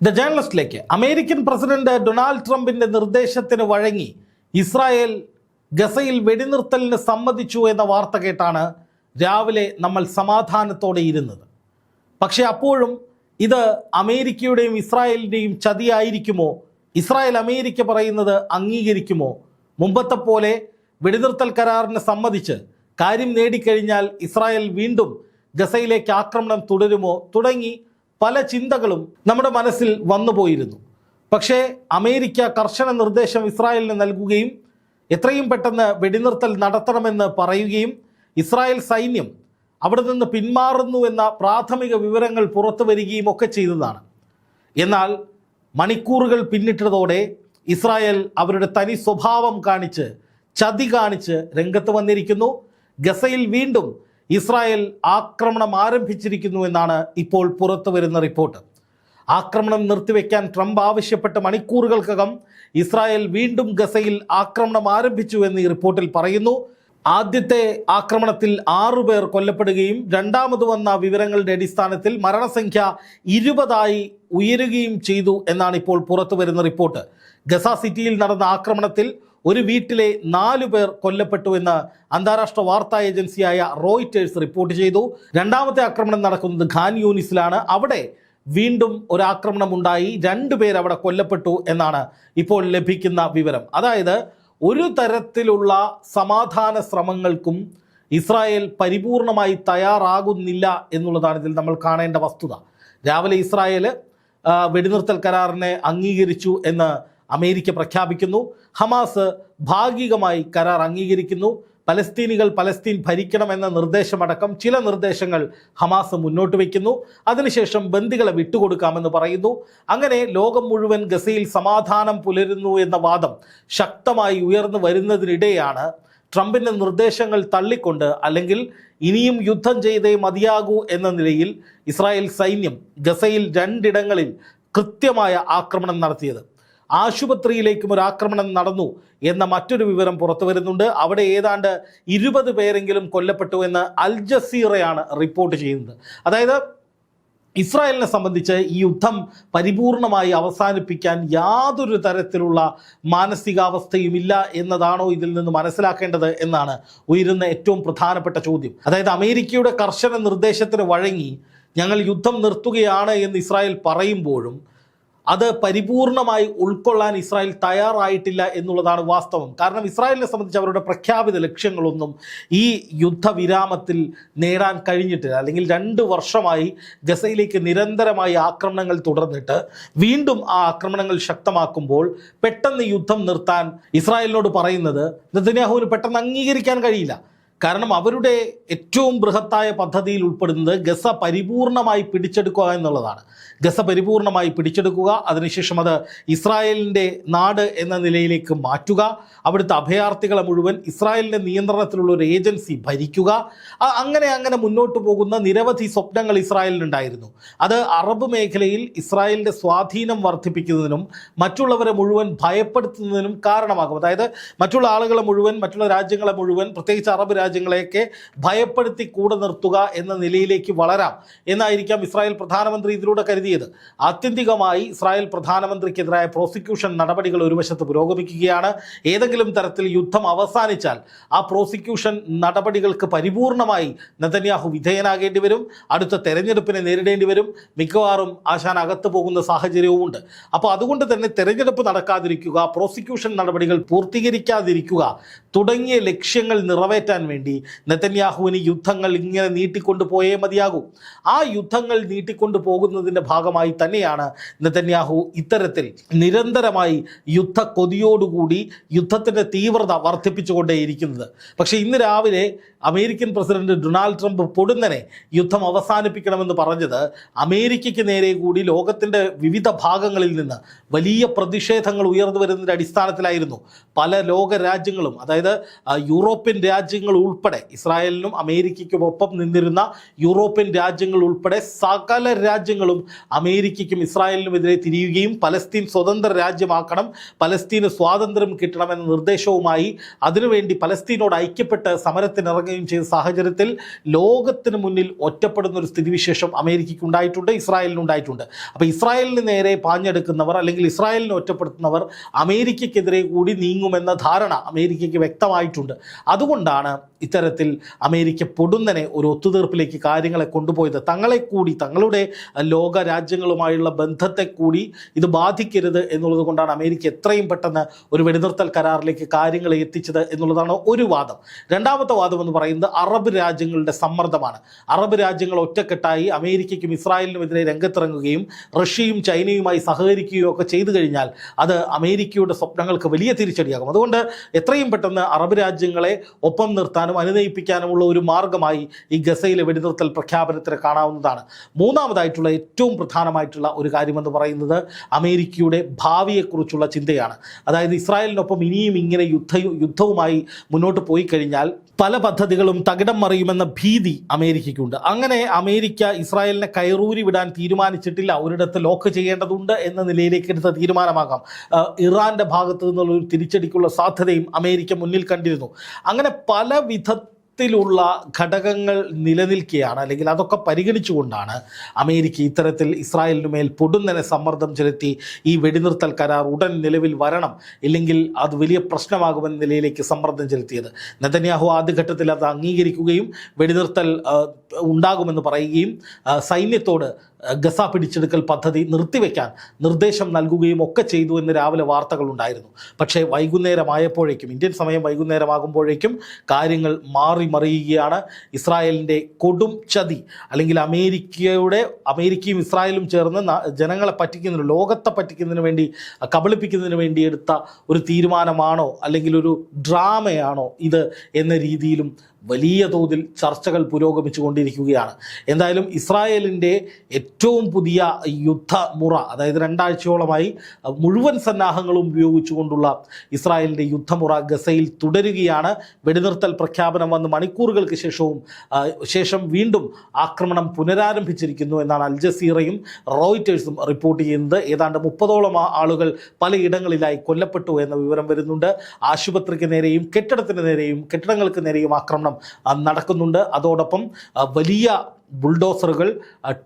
The ജേർണലിസ്റ്റിലേക്ക് American president Donald ട്രംപിന്റെ നിർദ്ദേശത്തിന് വഴങ്ങി ഇസ്രായേൽ ഗസയിൽ വെടിനിർത്തലിന് സമ്മതിച്ചു എന്ന വാർത്ത കേട്ടാണ് രാവിലെ നമ്മൾ സമാധാനത്തോടെ ഇരുന്നത്. പക്ഷേ അപ്പോഴും ഇത് അമേരിക്കയുടെയും ഇസ്രായേലിന്റെയും ചതിയായിരിക്കുമോ? ഇസ്രായേൽ അമേരിക്ക പറയുന്നത് അംഗീകരിക്കുമോ? മുമ്പത്തെ പോലെ വെടിനിർത്തൽ കരാറിന് സമ്മതിച്ച് കാര്യം നേടിക്കഴിഞ്ഞാൽ ഇസ്രായേൽ വീണ്ടും ഗസയിലേക്ക് ആക്രമണം തുടരുമോ? തുടങ്ങി പല ചിന്തകളും നമ്മുടെ മനസ്സിൽ വന്നുപോയിരുന്നു പക്ഷേ അമേരിക്ക കർശന നിർദ്ദേശം ഇസ്രായേലിന് നൽകുകയും എത്രയും പെട്ടെന്ന് വെടിനിർത്തൽ നടത്തണമെന്ന് പറയുകയും ഇസ്രായേൽ സൈന്യം അവിടെ നിന്ന് പിന്മാറുന്നു എന്ന പ്രാഥമിക വിവരങ്ങൾ പുറത്തു വരികയും ഒക്കെ ചെയ്തതാണ്. എന്നാൽ മണിക്കൂറുകൾ പിന്നിട്ടതോടെ ഇസ്രായേൽ അവരുടെ തനി സ്വഭാവം കാണിച്ച് ചതി കാണിച്ച് രംഗത്ത് വന്നിരിക്കുന്നു. ഗസയിൽ വീണ്ടും ഇസ്രായേൽ ആക്രമണം ആരംഭിച്ചിരിക്കുന്നു എന്നാണ് ഇപ്പോൾ പുറത്തു വരുന്ന റിപ്പോർട്ട്. ആക്രമണം നിർത്തിവെക്കാൻ ട്രംപ് ആവശ്യപ്പെട്ട മണിക്കൂറുകൾക്കകം ഇസ്രായേൽ വീണ്ടും ഗസയിൽ ആക്രമണം ആരംഭിച്ചു എന്ന് ഈ റിപ്പോർട്ടിൽ പറയുന്നു. ആദ്യത്തെ ആക്രമണത്തിൽ ആറുപേർ കൊല്ലപ്പെടുകയും രണ്ടാമത് വന്ന വിവരങ്ങളുടെ അടിസ്ഥാനത്തിൽ മരണസംഖ്യ ഇരുപതായി ഉയരുകയും ചെയ്തു എന്നാണ് ഇപ്പോൾ പുറത്തു വരുന്ന റിപ്പോർട്ട്. ഗസ സിറ്റിയിൽ നടന്ന ആക്രമണത്തിൽ ഒരു വീട്ടിലെ നാലു പേർ കൊല്ലപ്പെട്ടു എന്ന് അന്താരാഷ്ട്ര വാർത്താ ഏജൻസിയായ റോയിറ്റേഴ്സ് റിപ്പോർട്ട് ചെയ്തു. രണ്ടാമത്തെ ആക്രമണം നടക്കുന്നത് ഖാൻ യൂണിസിലാണ് അവിടെ വീണ്ടും ഒരു ആക്രമണം ഉണ്ടായി. രണ്ടുപേർ അവിടെ കൊല്ലപ്പെട്ടു എന്നാണ് ഇപ്പോൾ ലഭിക്കുന്ന വിവരം. അതായത് ഒരു തരത്തിലുള്ള സമാധാന ശ്രമങ്ങൾക്കും ഇസ്രായേൽ പരിപൂർണമായി തയ്യാറാകുന്നില്ല എന്നുള്ളതാണ് ഇതിൽ നമ്മൾ കാണേണ്ട വസ്തുത. രാവിലെ ഇസ്രായേൽ വെടിനിർത്തൽ കരാറിനെ അംഗീകരിച്ചു എന്ന് അമേരിക്ക പ്രഖ്യാപിക്കുന്നു. ഹമാസ് ഭാഗികമായി കരാർ അംഗീകരിക്കുന്നു. പലസ്തീനികൾ പലസ്തീൻ ഭരിക്കണമെന്ന നിർദ്ദേശമടക്കം ചില നിർദ്ദേശങ്ങൾ ഹമാസ് മുന്നോട്ട് വയ്ക്കുന്നു. അതിനുശേഷം ബന്ദികളെ വിട്ടുകൊടുക്കാമെന്ന് പറയുന്നു. അങ്ങനെ ലോകം മുഴുവൻ ഗസയിൽ സമാധാനം പുലരുന്നു എന്ന വാദം ശക്തമായി ഉയർന്നു വരുന്നതിനിടെയാണ് ട്രംപിന്റെ നിർദ്ദേശങ്ങൾ തള്ളിക്കൊണ്ട് അല്ലെങ്കിൽ ഇനിയും യുദ്ധം ചെയ്തേ മതിയാകൂ എന്ന നിലയിൽ ഇസ്രായേൽ സൈന്യം ഗസയിൽ രണ്ടിടങ്ങളിൽ കൃത്യമായ ആക്രമണം നടത്തിയത്. ആശുപത്രിയിലേക്കും ഒരു ആക്രമണം നടന്നു എന്ന മറ്റൊരു വിവരം പുറത്തു വരുന്നുണ്ട്. അവിടെ ഏതാണ്ട് ഇരുപത് പേരെങ്കിലും കൊല്ലപ്പെട്ടു എന്ന് അൽ ജസീറയാണ് റിപ്പോർട്ട് ചെയ്യുന്നത്. അതായത് ഇസ്രായേലിനെ സംബന്ധിച്ച് ഈ യുദ്ധം പരിപൂർണമായി അവസാനിപ്പിക്കാൻ യാതൊരു തരത്തിലുള്ള മാനസികാവസ്ഥയുമില്ല എന്നതാണോ ഇതിൽ നിന്ന് മനസ്സിലാക്കേണ്ടത് എന്നാണ് ഉയരുന്ന ഏറ്റവും പ്രധാനപ്പെട്ട ചോദ്യം. അതായത് അമേരിക്കയുടെ കർശന നിർദ്ദേശത്തിന് വഴങ്ങി ഞങ്ങൾ യുദ്ധം നിർത്തുകയാണ് എന്ന് ഇസ്രായേൽ പറയുമ്പോഴും അത് പരിപൂർണമായി ഉൾക്കൊള്ളാൻ ഇസ്രായേൽ തയ്യാറായിട്ടില്ല എന്നുള്ളതാണ് വാസ്തവം. കാരണം ഇസ്രായേലിനെ സംബന്ധിച്ച് അവരുടെ പ്രഖ്യാപിത ലക്ഷ്യങ്ങളൊന്നും ഈ യുദ്ധവിരാമത്തിൽ നേടാൻ കഴിഞ്ഞിട്ടില്ല. അല്ലെങ്കിൽ രണ്ട് വർഷമായി ഗസയിലേക്ക് നിരന്തരമായി ആക്രമണങ്ങൾ തുടർന്നിട്ട് വീണ്ടും ആ ആക്രമണങ്ങൾ ശക്തമാക്കുമ്പോൾ പെട്ടെന്ന് യുദ്ധം നിർത്താൻ ഇസ്രായേലിനോട് പറയുന്നത് നെതന്യാഹുവിന് പെട്ടെന്ന് അംഗീകരിക്കാൻ കഴിയില്ല. കാരണം അവരുടെ ഏറ്റവും ബൃഹത്തായ പദ്ധതിയിൽ ഉൾപ്പെടുന്നത് ഗസ പരിപൂർണമായി പിടിച്ചെടുക്കുക എന്നുള്ളതാണ്. ഗസ പരിപൂർണമായി പിടിച്ചെടുക്കുക അതിനുശേഷം അത് ഇസ്രായേലിന്റെ നാട് എന്ന നിലയിലേക്ക് മാറ്റുക അവിടുത്തെ അഭയാർത്ഥികളെ മുഴുവൻ ഇസ്രായേലിന്റെ നിയന്ത്രണത്തിലുള്ള ഒരു ഏജൻസി ഭരിക്കുക. അങ്ങനെ അങ്ങനെ മുന്നോട്ട് പോകുന്ന നിരവധി സ്വപ്നങ്ങൾ ഇസ്രായേലിനുണ്ടായിരുന്നു. അത് അറബ് മേഖലയിൽ ഇസ്രായേലിന്റെ സ്വാധീനം വർദ്ധിപ്പിക്കുന്നതിനും മറ്റുള്ളവരെ മുഴുവൻ ഭയപ്പെടുത്തുന്നതിനും കാരണമാകും. അതായത് മറ്റുള്ള ആളുകളെ മുഴുവൻ മറ്റുള്ള രാജ്യങ്ങളെ മുഴുവൻ പ്രത്യേകിച്ച് അറബ് രാജ്യങ്ങളെയൊക്കെ ഭയപ്പെടുത്തി കൂടെ നിർത്തുക എന്ന നിലയിലേക്ക് വളരാം എന്നായിരിക്കാം ഇസ്രായേൽ പ്രധാനമന്ത്രി ഇതിലൂടെ കരുതിയത്. ആത്യന്തികമായി ഇസ്രായേൽ പ്രധാനമന്ത്രിക്കെതിരായ പ്രോസിക്യൂഷൻ നടപടികൾ ഒരു വശത്ത് പുരോഗമിക്കുകയാണ്. ഏതെങ്കിലും തരത്തിൽ യുദ്ധം അവസാനിച്ചാൽ ആ പ്രോസിക്യൂഷൻ നടപടികൾക്ക് പരിപൂർണമായി നെതന്യാഹു വിധേയനാകേണ്ടി വരും. അടുത്ത തെരഞ്ഞെടുപ്പിനെ നേരിടേണ്ടി വരും. മിക്കവാറും ആശാൻ അകത്ത് പോകുന്ന സാഹചര്യവുമുണ്ട് അപ്പോൾ അതുകൊണ്ട് തന്നെ തെരഞ്ഞെടുപ്പ് നടക്കാതിരിക്കുക പ്രോസിക്യൂഷൻ നടപടികൾ പൂർത്തീകരിക്കാതിരിക്കുക തുടങ്ങിയ ലക്ഷ്യങ്ങൾ നിറവേറ്റാൻ വേണ്ടി നെതന്യാഹുവിന് യുദ്ധങ്ങൾ ഇങ്ങനെ നീട്ടിക്കൊണ്ടു പോയേ മതിയാകൂ. ആ യുദ്ധങ്ങൾ നീട്ടിക്കൊണ്ടു പോകുന്നതിന്റെ ഭാഗമായി തന്നെയാണ് നെതന്യാഹു ഇത്തരത്തിൽ നിരന്തരമായി യുദ്ധ കൊതിയോടുകൂടി യുദ്ധത്തിന്റെ തീവ്രത വർദ്ധിപ്പിച്ചുകൊണ്ടേയിരിക്കുന്നത് പക്ഷേ ഇന്ന് രാവിലെ അമേരിക്കൻ പ്രസിഡന്റ് ഡൊണാൾഡ് ട്രംപ് പൊടുന്നനെ യുദ്ധം അവസാനിപ്പിക്കണമെന്ന് പറഞ്ഞത് അമേരിക്കയ്ക്ക് നേരെ കൂടി ലോകത്തിന്റെ വിവിധ ഭാഗങ്ങളിൽ നിന്ന് വലിയ പ്രതിഷേധങ്ങൾ ഉയർന്നു വരുന്നതിന്റെ അടിസ്ഥാനത്തിലായിരുന്നു. പല ലോക രാജ്യങ്ങളും അതായത് യൂറോപ്യൻ രാജ്യങ്ങൾ ഉൾപ്പെടെ ഇസ്രായേലിനും അമേരിക്കയ്ക്കും ഒപ്പം നിന്നിരുന്ന യൂറോപ്യൻ രാജ്യങ്ങൾ ഉൾപ്പെടെ സകല രാജ്യങ്ങളും അമേരിക്കയ്ക്കും ഇസ്രായേലിനുമെതിരെ തിരിയുകയും പലസ്തീൻ സ്വതന്ത്ര രാജ്യമാക്കണം പലസ്തീന് സ്വാതന്ത്ര്യം കിട്ടണമെന്ന നിർദ്ദേശവുമായി അതിനുവേണ്ടി പലസ്തീനോട് ഐക്യപ്പെട്ട് സമരത്തിനിറങ്ങുകയും ചെയ്ത സാഹചര്യത്തിൽ ലോകത്തിന് മുന്നിൽ ഒറ്റപ്പെടുന്ന ഒരു സ്ഥിതിവിശേഷം അമേരിക്കയ്ക്ക് ഉണ്ടായിട്ടുണ്ട് ഇസ്രായേലിനുണ്ടായിട്ടുണ്ട്. അപ്പോൾ ഇസ്രായേലിന് നേരെ പാഞ്ഞെടുക്കുന്നവർ അല്ലെങ്കിൽ ഇസ്രായേലിനെ ഒറ്റപ്പെടുത്തുന്നവർ അമേരിക്കയ്ക്കെതിരെ കൂടി നീങ്ങുമെന്ന ധാരണ അമേരിക്കയ്ക്ക് വ്യക്തമായിട്ടുണ്ട്. അതുകൊണ്ടാണ് ഇത്തരത്തിൽ അമേരിക്ക പൊടുന്നനെ ഒരു ഒത്തുതീർപ്പിലേക്ക് കാര്യങ്ങളെ കൊണ്ടുപോയത് തങ്ങളെ കൂടി തങ്ങളുടെ ലോക രാജ്യങ്ങളുമായുള്ള ബന്ധത്തെ കൂടി ഇത് ബാധിക്കരുത് എന്നുള്ളത് കൊണ്ടാണ് അമേരിക്ക എത്രയും പെട്ടെന്ന് ഒരു വെടിനിർത്തൽ കരാറിലേക്ക് കാര്യങ്ങളെ എത്തിച്ചത് എന്നുള്ളതാണ് ഒരു വാദം. രണ്ടാമത്തെ വാദം എന്ന് പറയുന്നത് അറബ് രാജ്യങ്ങളുടെ സമ്മർദ്ദമാണ്. അറബ് രാജ്യങ്ങൾ ഒറ്റക്കെട്ടായി അമേരിക്കയ്ക്കും ഇസ്രായേലിനുമെതിരെ രംഗത്തിറങ്ങുകയും റഷ്യയും ചൈനയുമായി സഹകരിക്കുകയും ഒക്കെ ചെയ്തു കഴിഞ്ഞാൽ അത് അമേരിക്കയുടെ സ്വപ്നങ്ങൾക്ക് വലിയ തിരിച്ചടിയാകും. അതുകൊണ്ട് എത്രയും പെട്ടെന്ന് അറബ് രാജ്യങ്ങളെ ഒപ്പം നിർത്താനും അനുനയിപ്പിക്കാനുമുള്ള ഒരു മാർഗമായി ഈ ഗസയിലെ വെടിനിർത്തൽ പ്രഖ്യാപനത്തിന് കാണാവുന്നതാണ്. മൂന്നാമതായിട്ടുള്ള ഏറ്റവും പ്രധാനമായിട്ടുള്ള ഒരു കാര്യമെന്ന് പറയുന്നത് അമേരിക്കയുടെ ഭാവിയെക്കുറിച്ചുള്ള ചിന്തയാണ്. അതായത് ഇസ്രായേലിനൊപ്പം ഇനിയും ഇങ്ങനെ യുദ്ധ യുദ്ധവുമായി മുന്നോട്ട് പോയി കഴിഞ്ഞാൽ പല പദ്ധതികളും തകിടം മറിയുമെന്ന ഭീതി അമേരിക്കയ്ക്കുണ്ട്. അങ്ങനെ അമേരിക്ക ഇസ്രായേലിനെ കയറൂരി വിടാൻ തീരുമാനിച്ചിട്ടില്ല. ഒരിടത്ത് ലോക്ക് ചെയ്യേണ്ടതുണ്ട് എന്ന നിലയിലേക്ക് എടുത്ത തീരുമാനമാകാം. ഇറാന്റെ ഭാഗത്തു നിന്നുള്ള ഒരു തിരിച്ചടിക്കുള്ള സാധ്യതയും അമേരിക്ക മുന്നിൽ കണ്ടിരുന്നു. അങ്ങനെ പല tat, വിധത്തിലുള്ള ഘടകങ്ങൾ നിലനിൽക്കുകയാണ്. അല്ലെങ്കിൽ അതൊക്കെ പരിഗണിച്ചുകൊണ്ടാണ് അമേരിക്ക ഇത്തരത്തിൽ ഇസ്രായേലിനു മേൽ പൊടുന്നനെ സമ്മർദ്ദം ചെലുത്തി ഈ വെടിനിർത്തൽ കരാർ ഉടൻ നിലവിൽ വരണം. ഇല്ലെങ്കിൽ അത് വലിയ പ്രശ്നമാകുമെന്ന നിലയിലേക്ക് സമ്മർദ്ദം ചെലുത്തിയത്. നെതന്യാഹു ആദ്യഘട്ടത്തിൽ അത് അംഗീകരിക്കുകയും വെടിനിർത്തൽ ഉണ്ടാകുമെന്ന് പറയുകയും സൈന്യത്തോട് ഗസ പിടിച്ചെടുക്കൽ പദ്ധതി നിർത്തിവെക്കാൻ നിർദ്ദേശം നൽകുകയും ഒക്കെ ചെയ്തു എന്ന് രാവിലെ വാർത്തകളുണ്ടായിരുന്നു പക്ഷേ വൈകുന്നേരമായപ്പോഴേക്കും ഇന്ത്യൻ സമയം വൈകുന്നേരമാകുമ്പോഴേക്കും കാര്യങ്ങൾ മാറി മറിയുകയാണ്. ഇസ്രായേലിന്റെ കൊടും ചതി അല്ലെങ്കിൽ അമേരിക്കയുടെ അമേരിക്കയും ഇസ്രായേലും ചേർന്ന് ജനങ്ങളെ പറ്റിക്കുന്നതിന് ലോകത്തെ പറ്റിക്കുന്നതിന് വേണ്ടി കബളിപ്പിക്കുന്നതിന് വേണ്ടി എടുത്ത ഒരു തീരുമാനമാണോ അല്ലെങ്കിൽ ഒരു ഡ്രാമയാണോ ഇത് എന്ന രീതിയിലും വലിയ തോതിൽ ചർച്ചകൾ പുരോഗമിച്ചുകൊണ്ടിരിക്കുകയാണ്. എന്തായാലും ഇസ്രായേലിന്റെ ഏറ്റവും പുതിയ യുദ്ധമുറ അതായത് രണ്ടാഴ്ചയോളമായി മുഴുവൻ സന്നാഹങ്ങളും ഉപയോഗിച്ചുകൊണ്ടുള്ള ഇസ്രായേലിന്റെ യുദ്ധമുറ ഗസയിൽ തുടരുകയാണ്. വെടിനിർത്തൽ പ്രഖ്യാപനം വന്ന് മണിക്കൂറുകൾക്ക് ശേഷവും ശേഷം വീണ്ടും ആക്രമണം പുനരാരംഭിച്ചിരിക്കുന്നു എന്നാണ് അൽ ജസീറയും റോയിറ്റേഴ്സും റിപ്പോർട്ട് ചെയ്യുന്നത്. ഏതാണ്ട് മുപ്പതോളം ആളുകൾ പലയിടങ്ങളിലായി കൊല്ലപ്പെട്ടു എന്ന വിവരം വരുന്നുണ്ട്. ആശുപത്രിക്ക് നേരെയും കെട്ടിടത്തിന് നേരെയും കെട്ടിടങ്ങൾക്ക് നേരെയും ആക്രമണം ആ, നടക്കുന്നുണ്ട്. അതോടൊപ്പം വലിയ ബുൾഡോസറുകൾ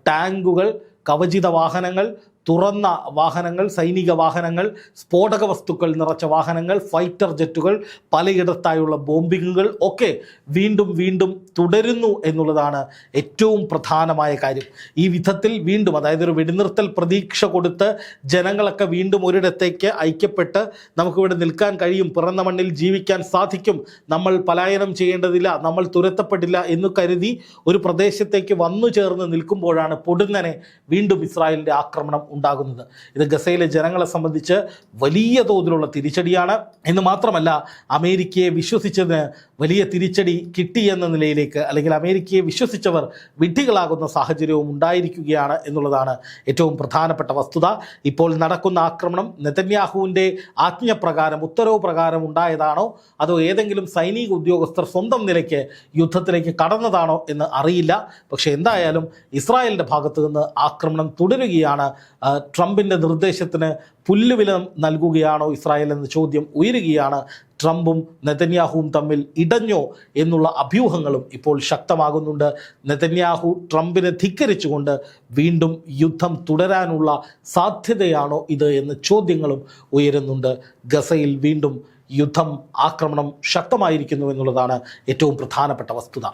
ടാങ്കുകൾ കവചിത വാഹനങ്ങൾ തുറന്ന വാഹനങ്ങൾ സൈനിക വാഹനങ്ങൾ സ്ഫോടക വസ്തുക്കൾ നിറച്ച വാഹനങ്ങൾ ഫൈറ്റർ ജെറ്റുകൾ പലയിടത്തായുള്ള ബോംബിങ്ങുകൾ ഒക്കെ വീണ്ടും വീണ്ടും തുടരുന്നു എന്നുള്ളതാണ് ഏറ്റവും പ്രധാനമായ കാര്യം. ഈ വിധത്തിൽ വീണ്ടും അതായത് ഒരു വെടിനിർത്തൽ പ്രതീക്ഷ കൊടുത്ത് ജനങ്ങളൊക്കെ വീണ്ടും ഒരിടത്തേക്ക് ഐക്യപ്പെട്ട് നമുക്കിവിടെ നിൽക്കാൻ കഴിയും പിറന്ന മണ്ണിൽ ജീവിക്കാൻ സാധിക്കും. നമ്മൾ പലായനം ചെയ്യേണ്ടതില്ല നമ്മൾ തുരത്തപ്പെട്ടില്ല എന്ന് കരുതി ഒരു പ്രദേശത്തേക്ക് വന്നു ചേർന്ന് നിൽക്കുമ്പോഴാണ് പൊടുന്നനെ വീണ്ടും ഇസ്രായേലിന്റെ ആക്രമണം ഉണ്ടാകുന്നത്. ഇത് ഗസയിലെ ജനങ്ങളെ സംബന്ധിച്ച് വലിയ തോതിലുള്ള തിരിച്ചടിയാണ്. എന്ന് മാത്രമല്ല അമേരിക്കയെ വിശ്വസിച്ചതിന് വലിയ തിരിച്ചടി കിട്ടി എന്ന നിലയിലേക്ക് അല്ലെങ്കിൽ അമേരിക്കയെ വിശ്വസിച്ചവർ വിഡ്ഢികളാകുന്ന സാഹചര്യവും ഉണ്ടായിരിക്കുകയാണ് എന്നുള്ളതാണ് ഏറ്റവും പ്രധാനപ്പെട്ട വസ്തുത. ഇപ്പോൾ നടക്കുന്ന ആക്രമണം നെതന്യാഹുവിന്റെ ആജ്ഞപ്രകാരം ഉത്തരവ് പ്രകാരം ഉണ്ടായതാണോ? അതോ ഏതെങ്കിലും സൈനിക ഉദ്യോഗസ്ഥർ സ്വന്തം നിലയ്ക്ക് യുദ്ധത്തിലേക്ക് കടന്നതാണോ എന്ന് അറിയില്ല. പക്ഷേ എന്തായാലും ഇസ്രായേലിന്റെ ഭാഗത്തു നിന്ന് ആക്രമണം തുടരുകയാണ് ട്രംപിന്റെ നിർദ്ദേശത്തിന് പുല്ലുവില നൽകുകയാണോ ഇസ്രായേൽ എന്ന ചോദ്യം ഉയരുകയാണ്. ട്രംപും നെതന്യാഹുവും തമ്മിൽ ഇടഞ്ഞോ എന്നുള്ള അഭ്യൂഹങ്ങളും ഇപ്പോൾ ശക്തമാകുന്നുണ്ട്. നെതന്യാഹു ട്രംപിനെ ധിക്കരിച്ചുകൊണ്ട് വീണ്ടും യുദ്ധം തുടരാനുള്ള സാധ്യതയാണോ ഇത് എന്ന ചോദ്യങ്ങളും ഉയരുന്നുണ്ട്. ഗസയിൽ വീണ്ടും യുദ്ധം ആക്രമണം ശക്തമായിരിക്കുന്നു എന്നുള്ളതാണ് ഏറ്റവും പ്രധാനപ്പെട്ട വസ്തുത.